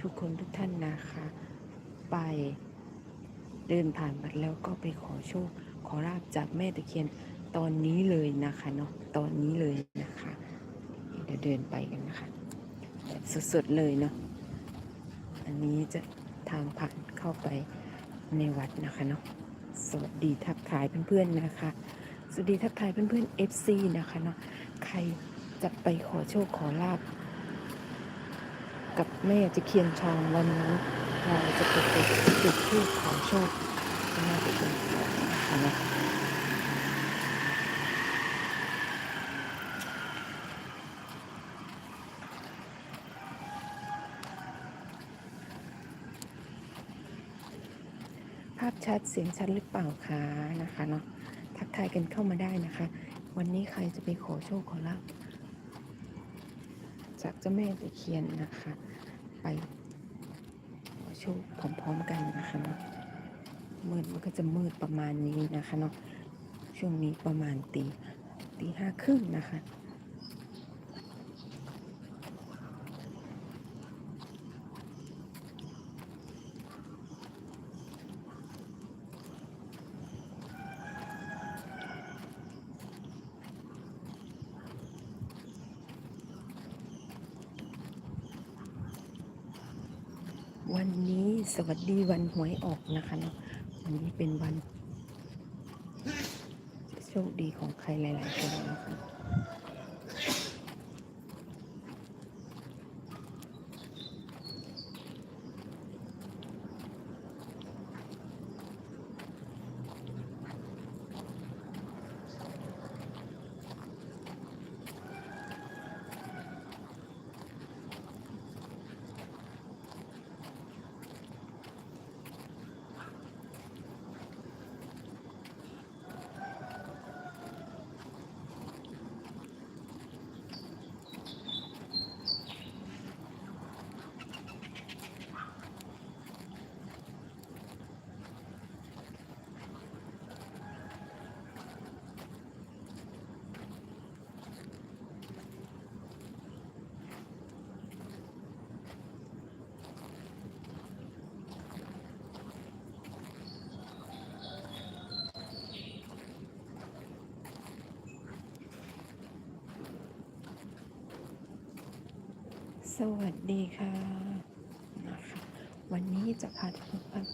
ทุกคนทุกท่านนะคะ ไปเดินผ่านมาแล้วก็ไปขอโชค ขอราบจากแม่ตะเคียนตอนนี้เลยนะคะเนาะตอนนี้เลยนะคะ เดี๋ยวเดินไปกันนะคะแบบสดๆเลยเนาะอันนี้จะทางผ่านเข้าไปในวัดนะคะเนาะสวัสดีทักทายเพื่อนๆนะคะ สวัสดีทักทายเพื่อนๆ FC นะคะเนาะใครจะไปขอโชคขอลาบ กับแม่จะเคียนทองวันนี้เราจะไปจุดจุดทูปขอโชคที่แม่จะเคียนองนะคะเนาะภาพชัดเสียงชัดหรือเปล่าคะนะคะเนาะทักทายกันเข้ามาได้นะคะ วันนี้ใครจะไปขอโชคขอลาบ จากเจ้าแม่ตะเคียนนะคะ ไปขอโชคพร้อมๆกันนะคะเนาะมืดมันก็จะมืดประมาณนี้นะคะเนาะช่วงนี้ประมาณตีตีห้าครึ่งนะคะ วันนี้ส วัสดีวันหวยออกนะคะเนาะวันนี้เป็นวัน โชคดีของใครหลาย ๆ คนนะคะ สวัสดีค่ะนะคะวันนี้จะพาทุกคน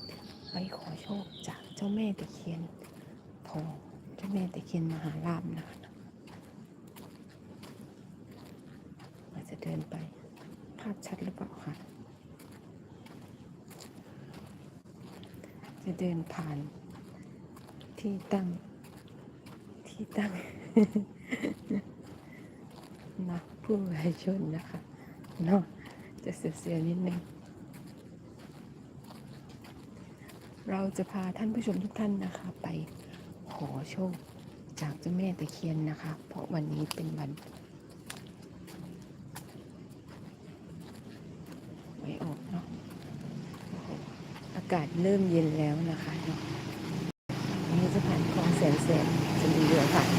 ไปขอโชคจากเจ้าแม่ตะเคียนทองเจ้าแม่ตะเคียนมหาลาภนะคะเราจะเดินไปภาพชัดหรือเปล่าคะจะเดินผ่านที่ตั้งที่ตั้งนักผู้วายชนนะคะ เนาะจะเสียๆนิดนึง เราจะพาท่านผู้ชมทุกท่านนะคะ ไปขอโชค จากเจ้าแม่ตะเคียนนะคะ เพราะวันนี้เป็นวันไว้ออกเนาะอากาศเริ่มเย็นแล้วนะคะเนาะนี้จะผ่านคลองแสนแสบจะมีเรือผ่าน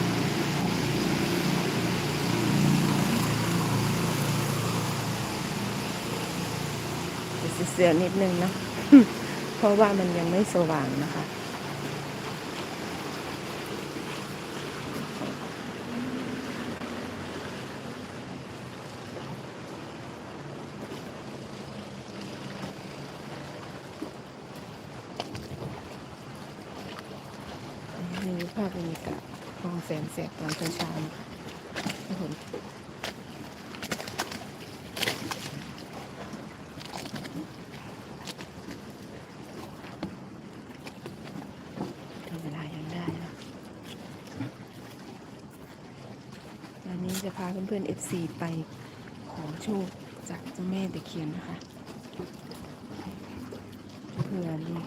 จะเสียนิดนึงเนาะเพราะว่ามันยังไม่สว่างนะคะ นี่ภาพบรรยากาศคลองแสนแสบตอนเช้าๆนะคะทุกคน ทำเวลายังได้นะวันนี้จะพา เพื่อนๆ FC ไปขอโชคจากเจ้าแม่ตะเคียนนะคะเพื่อนี่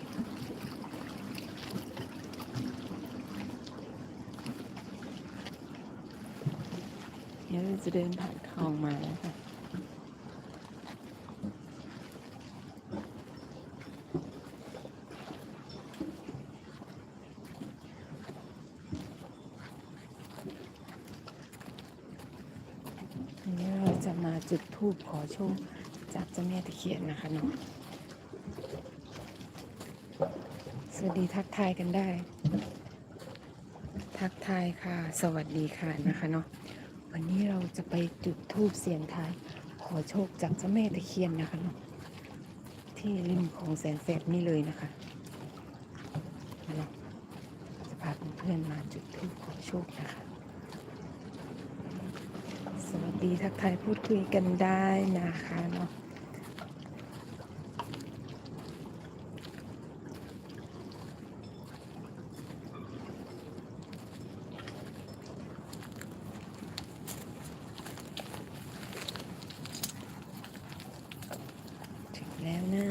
เดี๋ยวจะเดินผ่านคลองมาแล้วค่ะ วันนี้เราจะมาจุ ดธูปขอโชคจากเจ้าแม่ตะเคียนนะคะเนาะสวัสดีทักทายกันได้ ทักทายค่ะ สวัสดีค่ะนะคะเนาะวันนี้เราจะไปจุดธูปเสียงทาย ขอโชคจากเจ้าแม่ตะเคียนนะคะเนาะที่ริมของแสนแสบนี่เลยนะคะเนาะจะพาเพื่อนๆมาจุดธูปขอโชคนะคะ ดีทักทายพูดคุยกันได้นะคะเนาะถึงแล้วนะ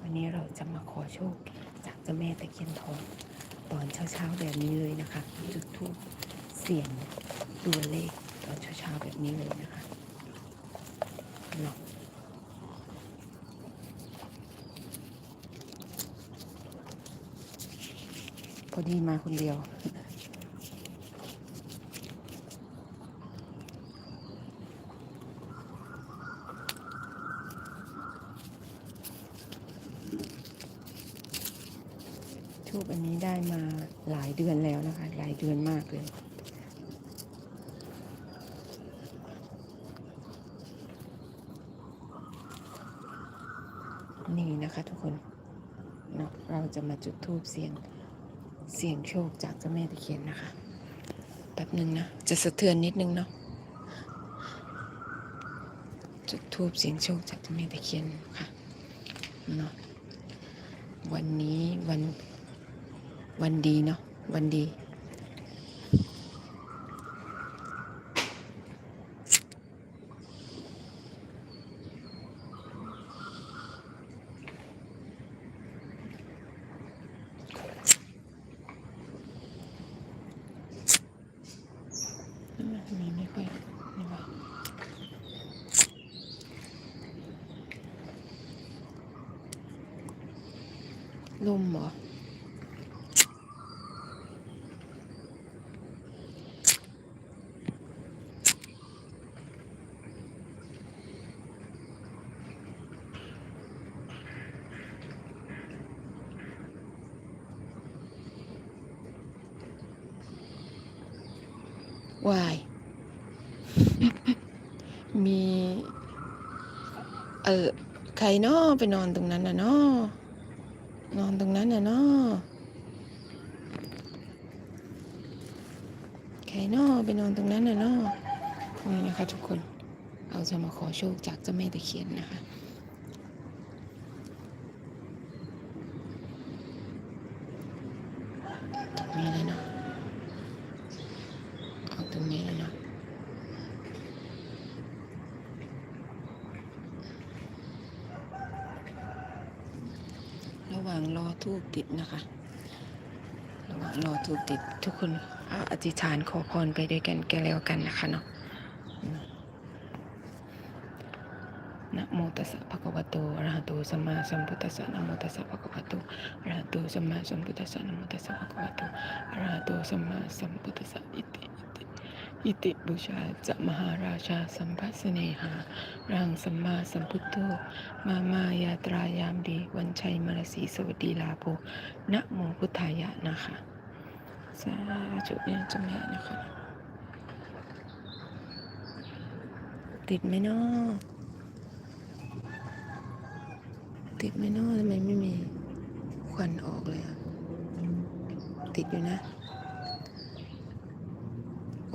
วันนี้เราจะมาขอโชคจากเจ้าแม่ตะเคียนทอง ตอนเช้าๆแบบนี้เลยนะคะ จุด ทูบเสียงตัวเลขตอนเช้าๆแบบนี้เลยนะคะเนาะพอดีมาคนเดียว ทูบอันนี้ได้มาหลายเดือนแล้วนะคะ หลายเดือนมากเลยนี่นะคะทุกคนเนาะเราจะมาจุดทูบเสียงเสียงโชคจากเจ้าแม่ตะเคียนนะคะแป๊บหนึ่งนะ จะสะเทือนนิดนึงเนาะจุดทูบเสียงโชคจากเจ้าแม่ตะเคียนค่ะเนาะวันนี้วัน วันดีเนาะวันดีทำไมทำไม่ค่อยไม่ว่าลมเหรอ วาย มี เออใครนาะไปนอนตรงนั้นน่ะนาะนอนตรงนั้นน่ะนาะใครนาะไปนอนตรงนั้นน่ะนาะนี่นะคะทุกคน เราจะมาขอโชคจากเจ้าแม่ตะเคียนนะคะ ตรงนี้เลยเนาะเอาตรงนี้เลยเนาะ ระหว่างรอทูบ ติดนะคะ ระหว่างรอทูบติดทุกคนเอาอธิษฐานขอพรไปด้วยกันแกแล้วกันนะคะเนาะนะโมตัสสะภะคะวะโตอะระหะโตสัมมาสัมพุทธัสสะนะโมตัสสะภะคะวะโตอะระหะโตสัมมาสัมพุทธัสสะนะโมตัสสะภะคะวะโตอะระหะโตสัมมาสัมพุทธัสสะอิติ อิติบูชาจะมหาราชาสัมภัสเนหารังสัมมาสัมพุทโธมามายาตรายามดี วันชัยมรสีสวัสดีลาโภนะโมพุทธายะนะคะสาธุเนี่ยเจะแม่นะคะ ติดไหมเนาะติดไหมเนาะทำไมไม่มีควันออกเลยอะติดอยู่นะ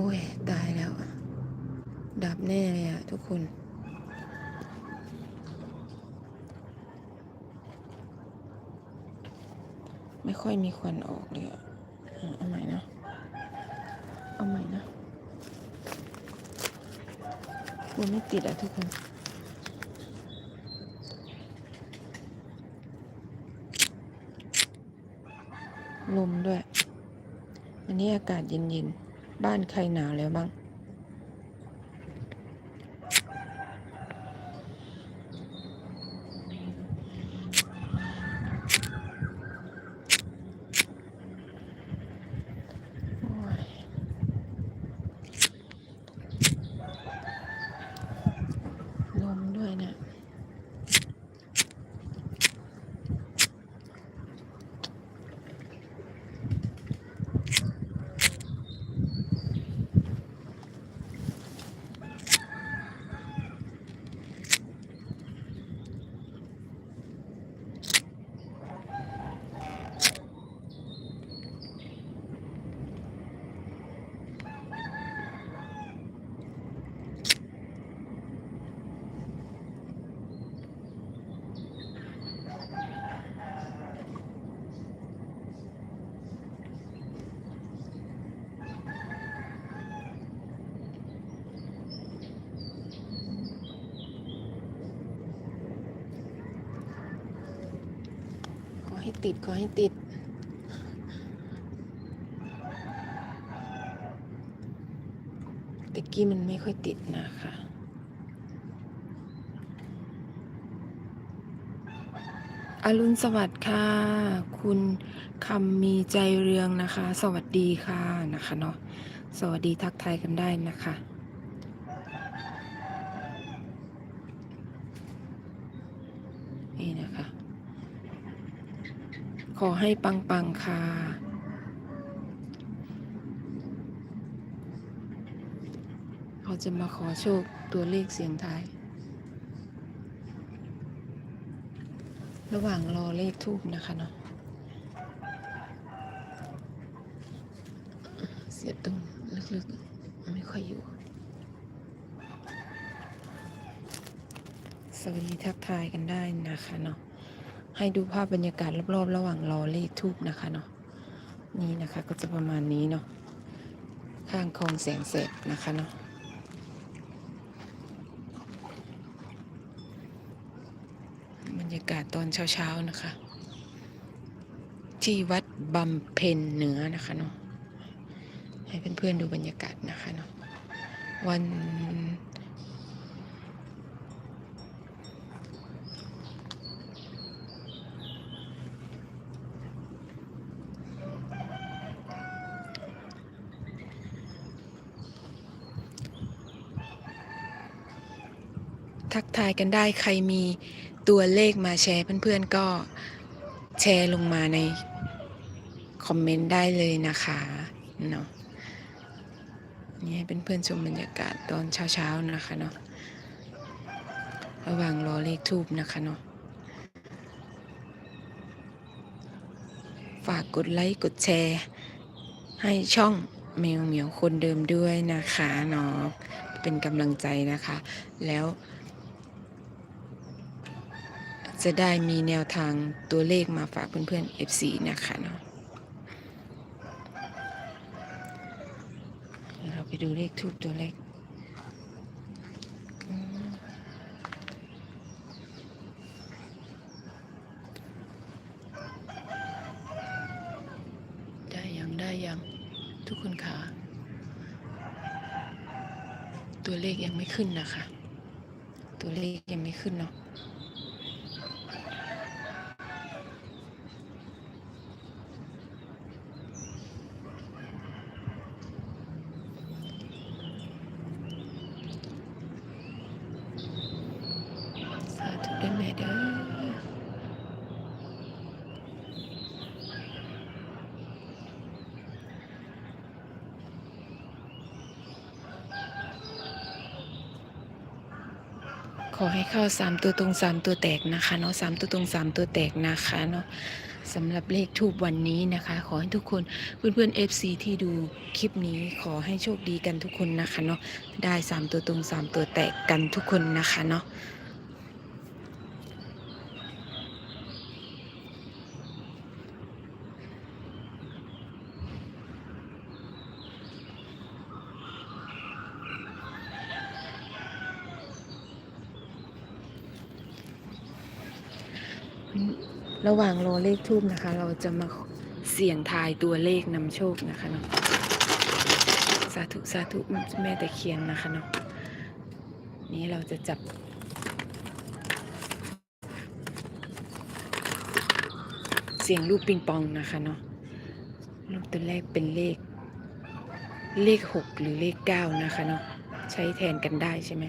โอ้ย ตายแล้วอะดับแน่เลยอะทุกคน ไม่ค่อยมีควันออกเลยอะอะเอาใหม่นะ เอาใหม่นะมันไม่ติดอะทุกคนลมด้วยอันนี้อากาศเย็นๆ บ้านใครหนาวแล้วบ้าง ให้ติดขอให้ติด ตะกี้มันไม่ค่อยติดนะคะอรุณสวัสดิ์ค่ะ คุณคำมีใจเรืองนะคะ สวัสดีค่ะนะคะเนาะสวัสดีทักทายกันได้นะคะ นี่นะคะ ขอให้ปังๆค่ะเขาจะมาขอโชคตัวเลขเสียงทายระหว่างรอเลขทูบนะคะเนาะเสียบตรงลึกๆ ไม่ค่อยอยู่ สวัสดีทักทายกันได้นะคะเนาะ ให้ดูภาพบรรยากาศรอบๆ ระหว่างรอเลขทูบนะคะเนาะนี่นะคะก็จะประมาณนี้เนาะข้างคลองแสงเสกนะคะเนาะบรรยากาศตอนเช้าๆนะคะ ที่วัดบำเพ็ญเหนือนะคะเนาะให้เพื่อนๆดูบรรยากาศนะคะเนาะวัน ทักทายกันได้ใครมีตัวเลขมาแชร์เพื่อนๆก็แชร์ลงมาในคอมเมนต์ได้เลยนะคะเนาะนี่ให้เพื่อนๆชมบรรยากาศตอนเช้าๆนะคะเนาะระหว่างรอเลขทูบนะคะเนาะฝากกดไลค์กดแชร์ ให้ช่องแมวเหมียวคนเดิมด้วยนะคะเนาะเป็นกำลังใจนะคะ แล้ว จะได้มีแนวทางตัวเลขมาฝากเพื่อนๆ FC นะคะเนาะเราไปดูเลขทูบตัวเลขได้ยังได้ยังทุกคนคะตัวเลขยังไม่ขึ้นนะคะ ตัวเลขยังไม่ขึ้นเนาะ สาธุด้วยแม่เด้อขอให้ เข้าสามตัวตรงสามตัวแตกนะคะเนาะสามตัวตรงสามตัวแตกนะคะเนาะสำหรับเลขทูบวันนี้นะคะ ขอให้ทุกคนเพื่อนๆ FC ที่ดูคลิปนี้ขอให้โชคดีกันทุกคนนะคะเนาะได้สามตัวตรงสามตัวแตกกันทุกคนนะคะเนาะ ระหว่างรอเลขทูบนะคะ เราจะมาเสี่ยงทายตัวเลขนำโชคนะคะเนาะสาธุสาธุแม่ตะเคียนนะคะเนาะนี้เราจะจับ เสียงลูกปิงปองนะคะเนาะลูกตัวแรกเป็นเลข เลขหกหรือเลขเก้านะคะเนาะใช้แทนกันได้ใช่ไหม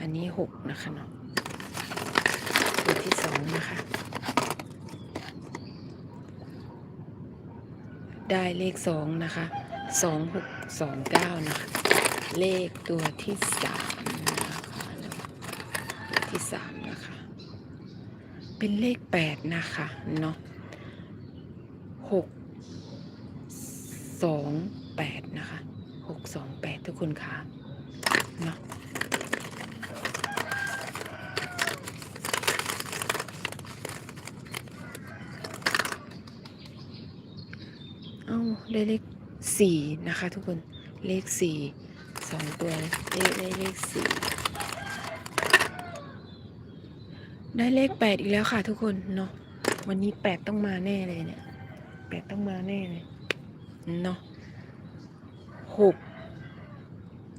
อันนี้หกนะคะเนาะตัวที่สองนะคะ ได้เลขสองนะคะสองหกสองเก้านะคะ เลขตัวที่สามนะคะตัวที่สามนะคะ เป็นเลขแปดนะคะเนาะหกสองแปดนะคะหกสองแปดทุกคนค่ะนาะ เอ้า ได้เลขสี่นะคะทุกคนเลขสี่สองตัวเลขได้เลขสี่ได้เลขแปดอีกแล้วค่ะทุกคนเนาะวันนี้แปดต้องมาแน่เลยเนี่ยแปดต้องมาแน่เลยเนาะหก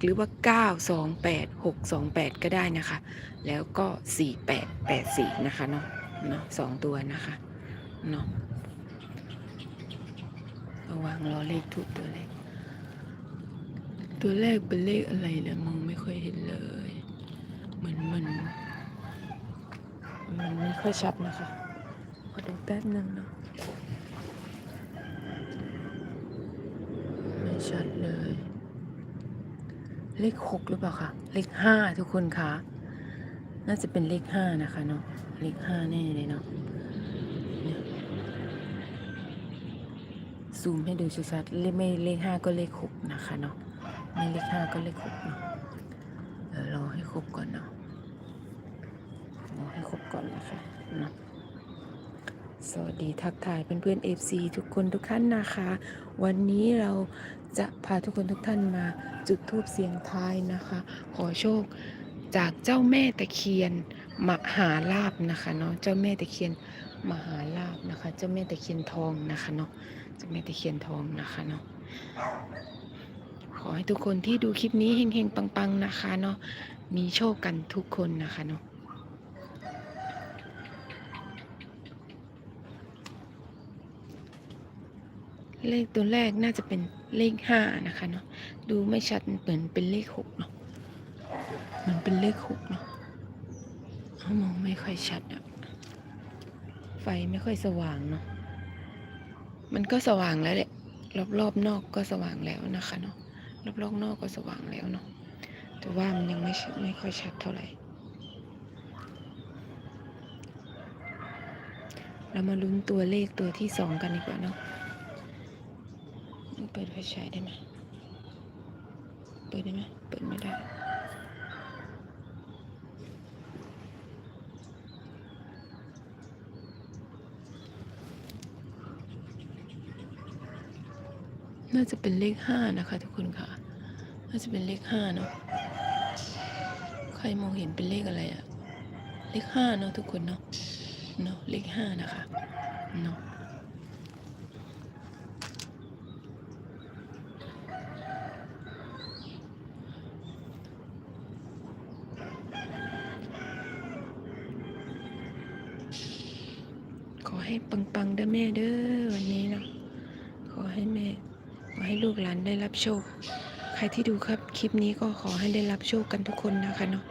หรือว่าเก้าสองแปดหกสองแปดก็ได้นะคะ แล้วก็สี่แปดแปดสี่นะคะเนาะเนาะสองตัวนะคะเนาะ วังรอเลขทุกตัวเลขตัวแรกเป็นเลขอะไรเนี่ยมองไม่ค่อยเห็นเลย เหมือนมัน มันไม่ค่อยชัดนะคะขอดูแป๊บนึงเนาะไม่ชัดเลย เลขหกหรือเปล่าคะเลขห้าทุกคนคะน่าจะเป็นเลขห้านะคะเนาะเลขห้าแน่เลยเนาะเนี่ย ซูมให้ดูชัดๆเลขไม่เลขห้าก็เลขหกนะคะเนาะไม่เลขห้าก็เลขหกเนาะเดี๋ยวรอให้ครบก่อนเนาะรอให้ครบก่อนนะคะเนาะสวัสดีทักทายเพื่อนๆ FC ทุกคนทุกท่านนะคะ วันนี้เราจะพาทุกคนทุกท่านมาจุดธูปเสียงทายนะคะ ขอโชคจากเจ้าแม่ตะเคียนมหาลาบนะคะเนาะเจ้าแม่ตะเคียนมหาลาบนะคะ เจ้าแม่ตะเคียนทองนะคะเนาะ จ้าแม่ตะเคียนทองนะคะเนาะขอให้ทุกคนที่ดูคลิปนี้เฮงๆปังๆนะคะเนาะมีโชคกันทุกคนนะคะเนาะเลขตัวแรกน่าจะเป็นเลขห้านะคะเนาะดูไม่ชัดเหมือนเป็นเลขหกเนาะมันเป็นเลขหกเนาะเขามองไม่ค่อยชัดอะไฟไม่ค่อยสว่างเนาะ มันก็สว่างแล้วแหละรอบรอบๆนอกก็สว่างแล้วนะคะเนาะรอบรอบๆนอกก็สว่างแล้วเนาะแต่ว่ามันยังไม่ชัดไม่ค่อยชัดเท่าไหร่เรามาลุ้นตัวเลขตัวที่สองกันดีกว่าเนาะเปิดไฟฉายได้ไหมเปิดได้ไหมเปิดไม่ได้ น่าจะเป็นเลขห้านะคะ ทุกคนค่ะ น่าจะเป็นเลขห้าเนาะ ใครมองเห็นเป็นเลขอะไรอะเลขห้าเนาะทุกคนเนาะ เนาะเลขห้านะคะ เนาะขอให้ปังๆเด้อแม่เด้อวันนี้เนาะขอให้แม่ ขอให้ลูกหลานได้รับ โชค ใครที่ดูครับคลิปนี้ก็ขอให้ได้รับโชคกันทุกคนนะคะเนาะ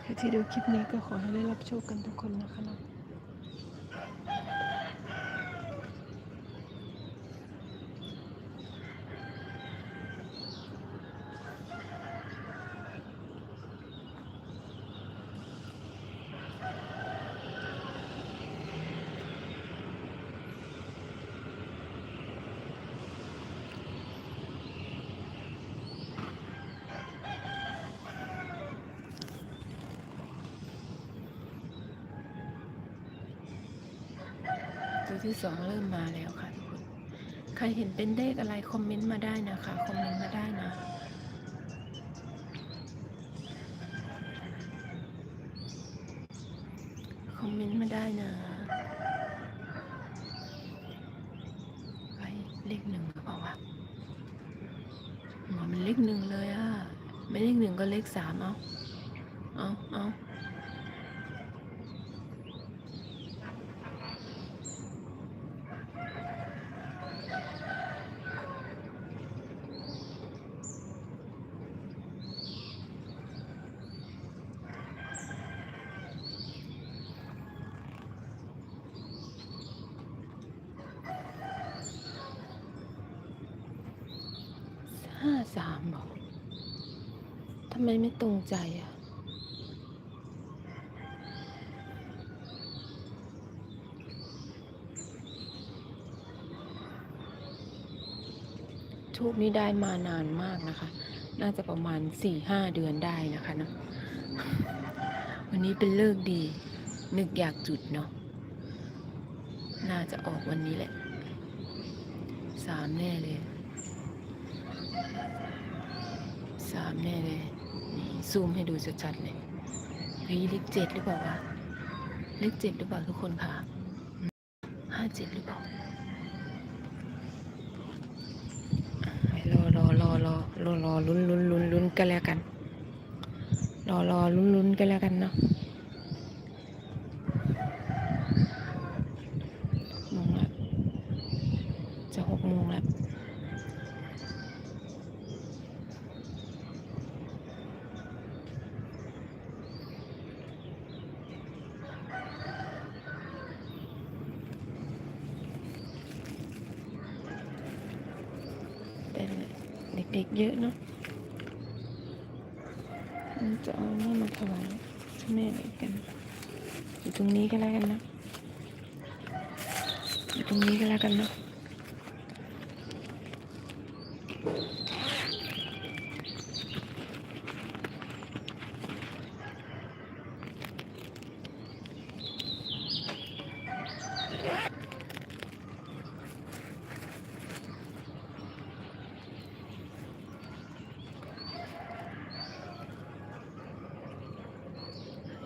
ใครที่ดูคลิปนี้ก็ขอให้ได้รับโชคกันทุกคนนะคะเนาะ ที่สองเริ่มมาแล้วค่ะทุกคน ใครเห็นเป็นเลขอะไรคอมเมนต์มาได้นะคะ คอมเมนต์มาได้นะ คอมเมนต์มาได้นะใครเลขหนึ่งหรือเปล่าวะหมอมันเลขหนึ่งเลยอะไม่เลขหนึ่งก็เลขสามเอา เอา ตรงใจอะทูบนี้ได้มานานมากนะคะ น่าจะประมาณสี่ห้าเดือนได้นะคะเนาะวันนี้เป็นเลิกดี นึกอยากจุดเนาะ น่าจะออกวันนี้แหละ สามแน่เลย สามแน่เลย ซูมให้ดูชัดๆเลยเฮ้ยเลขเจ็ดหรือเปล่าวะเลขเจ็ดหรือเปล่าทุกคนคะห้าเจ็ดหรือเปล่า รอรอรอรอรอรอลุ้นลุ้นลุ้นลุ้นกันแล้วกัน รอรอลุ้นลุ้นกันแล้วกันเนาะโมงละจะหกโมงแล้ว เป็นเด็กๆเยอะเนาะมันจะเอานี่มาถวายเจ้าแม่ไหนกัน อยู่ตรงนี้ก็แล้วกันนะอยู่ตรงนี้ก็แล้วกันเนาะ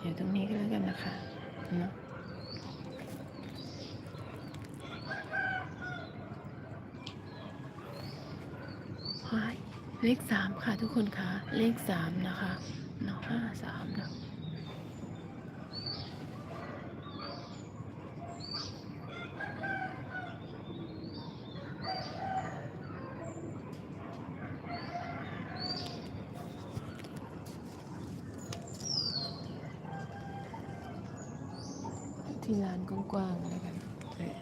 อยู่ตรงนี้ก็แล้วกันนะคะเนาะหายเลขสามค่ะ ทุกคนคะเลขสามนะคะเนาะห้าสามนะที่ร้านกว้างๆแล้วกันเออ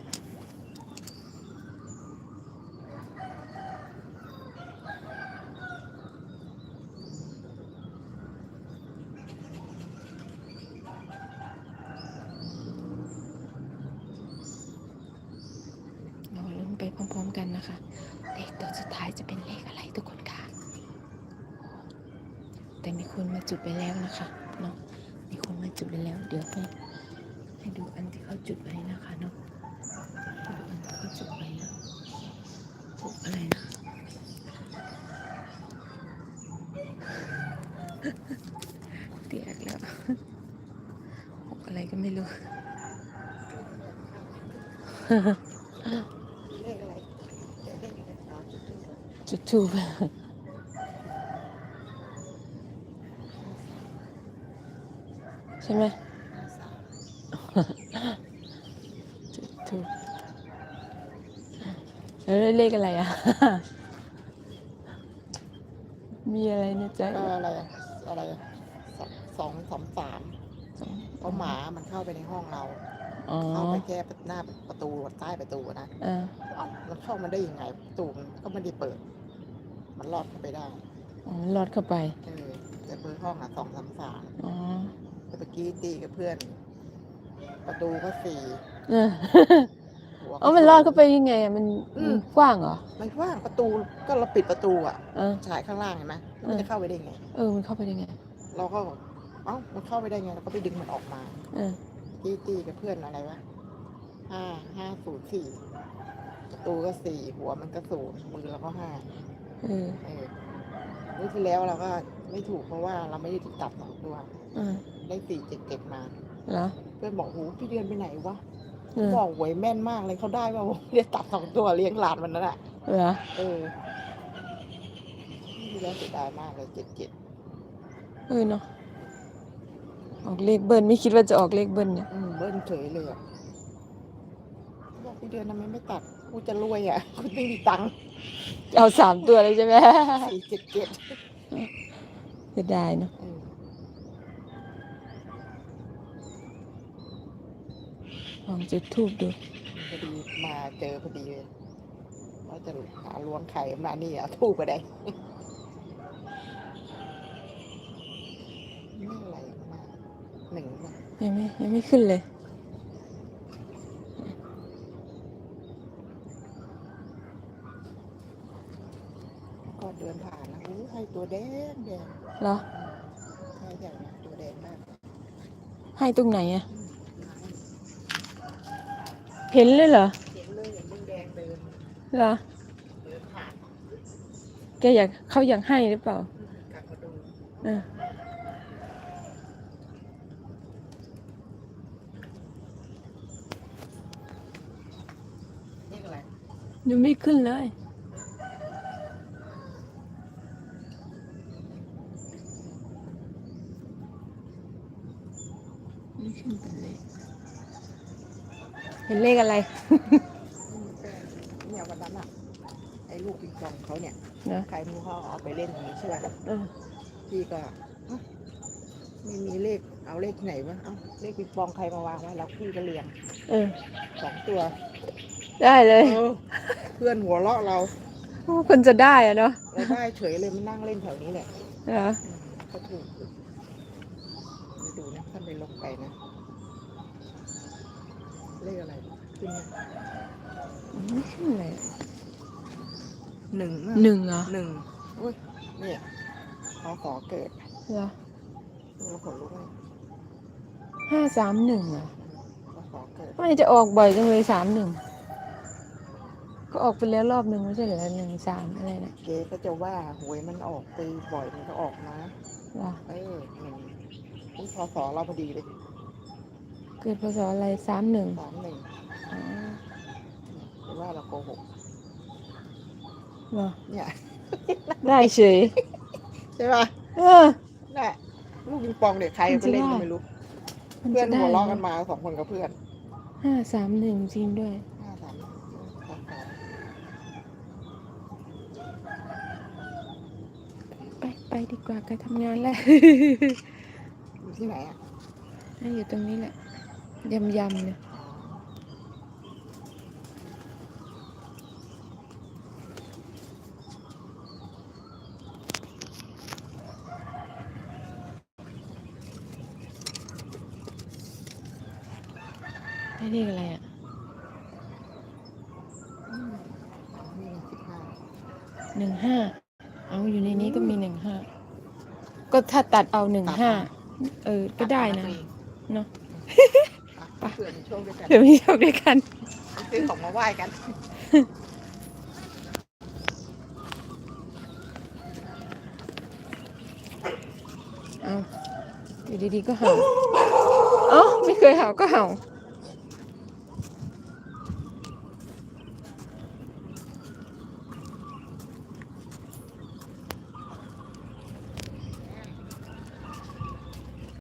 เราลุ้นไปพร้อมๆกันนะคะ เลขตัวสุดท้ายจะเป็นเลขอะไรทุกคนคะแต่มีคนมาจุดไปแล้วนะคะเนาะมีคนมา จุดไปแล้ว เดี๋ยวให้ให้ดูอันที่เขาจุดไว้นะคะเนาะดูอันที่เขาจุดไว้นะหกอะไรนะเตียกแล้วหกอะไรก็ไม่รู้จุดทูบใช่ไหม จุดทูบแล้วเลขอะไรอะ มีอะไรในใจ ก็อะไรอะอะไรอะสองสองสามสามเพราะหมามันเข้าไปในห้องเรา อ๋อ เข้าไปแค่หน้าประตูใต้ประตูนะ เออ เอ้ามันเข้ามาได้ยังไงประตูมันก็ไม่ได้เปิด มันลอดเข้าไปได้อ๋อลอดเข้าไปเออแต่เปิดห้องอะสองสามสามอ๋อแต่เมื่อกี้ตีกับเพื่อน ประตูก็สี่เออหัวก็เอ๋อมันลอดเข้าไปยังไงอะมันอืมมันกว้างเหรอมันว่างประตูก็เราปิดประตูอะเออ ฉายข้างล่างเห็นไหมแล้วมันเออ จะเข้าไปได้ไง เออมันเข้าไปได้ไงเราก็บอกเอ้ามันเข้าไปได้ไงเราก็ไปดึงมันออกมา เออตีตีกับเพื่อนอะไรวะห้าห้าศูนย์สี่ ประตูก็สี่หัวมันก็ศูนย์มือเราก็ห้าเออเออเมื่อที่แล้วเราก็ไม่ถูกเพราะว่าเราไม่ได้ตัดสองตัวเออได้สี่เจ็ดเจ็ดมา เหรอ เพื่อนบอกโหพี่เดือนไปไหนวะเออ บอกหวยแม่นมากเลยเขาได้ป่าวเรียกตัดสองตัวเลี้ยงหลานมันนั่นแหละเหรอเออที่แล้วเสียดายมากเลยเจ็ดเจ็ดเออเนาะออกเลขเบิ้ลไม่คิดว่าจะออกเลขเบิ้ลเนี่ยอืมเบิ้ลเฉยเลยอะบอกพี่เดือนทำไมไม่ตัด กูจะรวยอะกูไม่มีตังค์เอาสามตัวเลยใช่ไหมสี่เจ็ดเจ็ดเสียดายเนาะเออลองจุดทูบดูพอดีมาเจอพอดีเลยว่าจะหาล้วงไข่มานี่อะทูบไปได้ไม่อะไรมากหนึ่งว่ะยังไม่ยังไม่ขึ้นเลย ดินผ่านนะอู้ให้ตัวแดงแดงเหรอใช่ใช่เนี่ยตัวแดงมากให้ตรงไหนอะเห็นเลยเหรอเห็นเลยเห็นมึงแดงเดินเหรอเดินผ่านแกอยากเขาอยากให้หรือเปล่ากับเออเลขอะไรยังไม่ขึ้นเลย ไม่ขึ้นเป็นเลข เห็นเลขอะไร เนี่ยวันนั้นอะไอ้ลูกปิงปองเขาเนี่ยนะ ใครไมูเขาเอาไปเล่นอย่างนี้ใช่ไหมเออพี่ก็เอ้าไม่มีเลขเอาเลขไหนวะเอาเลขปิงปองใครมาวางไว้แล้วพี่ก็เรียงเออ สองตัวได้เลยเออเพื่อนหัวเราะเราโอ้คนจะได้อะเนาะเราได้เฉยเลยมันนั่งเล่นแถวนี้แหละเหรออืมก็ถูกอยู่มาดูนะท่านไปลงไปนะเลขอะไร ขึ้นเนี่ยไม่ขึ้นเลยหนึ่งหนึ่งเหรอหนึ่งอุ้ยเนี่ยพอขอเกิดเหรอเราขนลุกเลยห้าสามหนึ่งเหรอพอขอเกิดไม่จะออกบ่อยจังเลยสามหนึ่งก็ออกไปแล้วรอบหนึ่งไม่ใช่เหรอหนึ่งสามอะไรนะเจ๊ก็จะว่าหวยมันออกไปบ่อยมันก็ออกนะเหรอเออหนึ่งอุ้ยพอสอเราพอดีเลยเกิดพศอะไรสามหนึ่งสามหนึ่งอ๋อ หรือว่าเราโกหกเหรอเนี่ยได้เฉยใช่ป่ะเออน่ะลูกปิงปองเด็กใครมันไปจะเล่นได้ก็ไม่รู้มันเพื่อจะนได้หัวเราะกันเนอะมาสองคนกับเพื่อนห้าสามหนึ่งจริงด้วยห้าสามพอสอไปไปดีกว่าไปทำงานแล้วอยู่ที่ไหนอะให้อยู่ตรงนี้แหละยำยำๆเนี่ย ได้เรียกอะไรอะอืมนี่สิบห้าหนึ่งห้า เอาอยู่ในนี้ก็มีหนึ่งห้า ก็ถ้าตัดเอาหนึ่งห้า เออ ก็ได้นะ เนอะไปเพื่อนโชคด้วยกันเดี๋ยวมีโชคด้วยกัน ซื้อของมาไหว้กัน เอาอยู่ดีๆก็เห่า เอ้า ไม่เคยเห่าก็เห่าเ